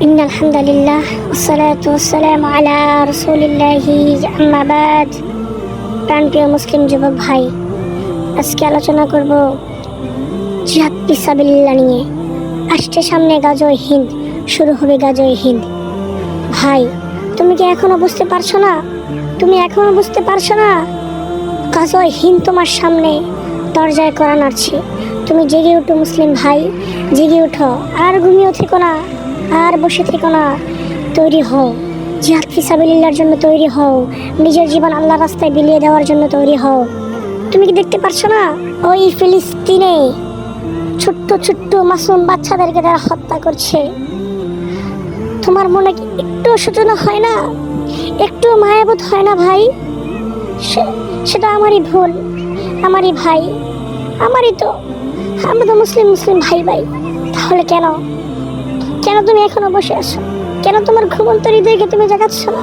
إن الحمد لله والصلاة والسلام على رسول الله أما بعد প্রাণপ্রিয় মুসলিম যুবক ভাই আজকে আলোচনা করব জিহাদ পিসাবিল্লা নিয়ে আসছে সামনে গাজয় হিন্দ শুরু হবে গাজয় হিন্দ ভাই তুমি কি এখনো বুঝতে পারছো না তুমি এখনো বুঝতে পারছো না গাজয় হিন্দ তোমার সামনে দরজায় করা নাড়ছে তুমি জেগে উঠো মুসলিম ভাই জেগে উঠো আর ঘুমিয়েও থেকো না আর বসে থেকো না। তৈরি হও। জিহাদ ফিসাবিল্লার জন্য তৈরি হও। নিজের জীবন আল্লাহ রাস্তায় বিলিয়ে দেওয়ার জন্য তৈরি হও। তুমি কি দেখতে পারছ না? ওই ফিলিস্তিনে ছোট্ট ছোট্ট মাসুম বাচ্চাদেরকে তারা হত্যা করছে। তোমার মনে কি একটু সূচনা হয় না? একটু মায়াবোধ হয় না ভাই? সেটা আমারই ভুল। আমারই ভাই। আমারই তো, আমরা তো মুসলিম মুসলিম ভাই ভাই তাহলে কেন? কেন তুমি এখনও বসে আছো? কেন তোমার ঘুমন্ত হৃদয়কে তুমি জাগাচ্ছ না?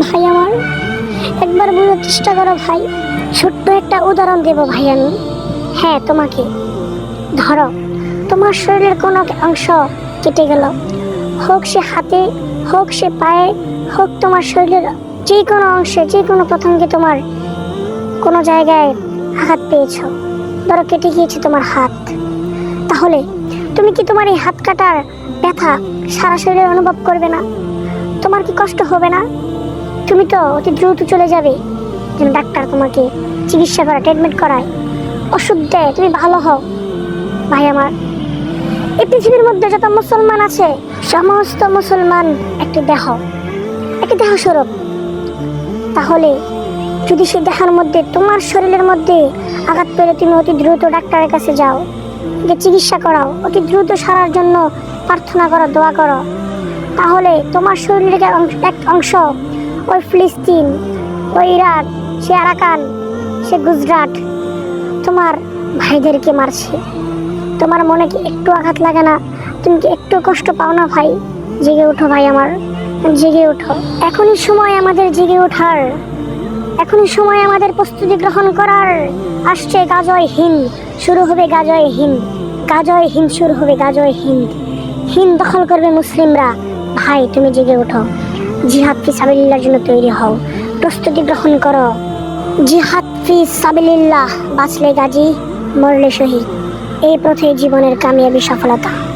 ভাই আমার, একবার বোঝার চেষ্টা করো ভাই। ছোট্ট একটা উদাহরণ দেব ভাই আমি। হ্যাঁ তোমাকে। ধরো, তোমার শরীরের কোনো অংশ কেটে গেল। হোক সে হাতে, হোক সে পায়ে, হোক তোমার শরীরের যে কোনো অংশে যে কোনো প্রথমকে তোমার কোনো জায়গায় আঘাত পেয়েছ। ধরো কেটে গিয়েছে তোমার হাত। তাহলে তুমি কি তোমার এই হাত কাটার ব্যথা সারা শরীরে অনুভব করবে না? তোমার কি কষ্ট হবে না? তুমি তো অতি দ্রুত চলে যাবে যেন ডাক্তার তোমাকে চিকিৎসা করা ট্রিটমেন্ট করায়। ওষুধ দেয়, তুমি ভালো হও। ভাই আমার, এই পৃথিবীর মধ্যে যত মুসলমান আছে, সমস্ত মুসলমান একটি দেহ একটি দেহ স্বরূপ। তাহলে যদি সেই দেহার মধ্যে, তোমার শরীরের মধ্যে আঘাত পেলে তুমি অতি দ্রুত ডাক্তারের কাছে যাও। যে চিকিৎসা করাও অতি দ্রুত সারার জন্য প্রার্থনা করো, দোয়া করো। তাহলে তোমার শরীরের এক অংশ ওই ফিলিস্তিন, ওই ইরাক, সে আরাকান, সে গুজরাট, তোমার ভাইদেরকে মারছে। তোমার মনে কি একটু আঘাত লাগে না? তুমি কি একটু কষ্ট পাও না ভাই? জেগে ওঠো ভাই আমার, জেগে ওঠো এখনই সময় আমাদের জেগে ওঠার। এখনই সময় আমাদের প্রস্তুতি গ্রহণ করার। আসছে গাজয় হিন্দ। শুরু হবে গাজয় হিন্দ। গাজয় হিন্দ শুরু হবে গাজয় হিন্দ। হিন্দ দখল করবে মুসলিমরা। ভাই, তুমি জেগে ওঠো জিহাদ ফি সাবিল্লার জন্য তৈরি হও। প্রস্তুতি গ্রহণ করো। জিহাদ ফি সাবিল্লাহ বাঁচলে গাজী, মরলে শহীদ। এই পথে জীবনের কামিয়াবি সফলতা।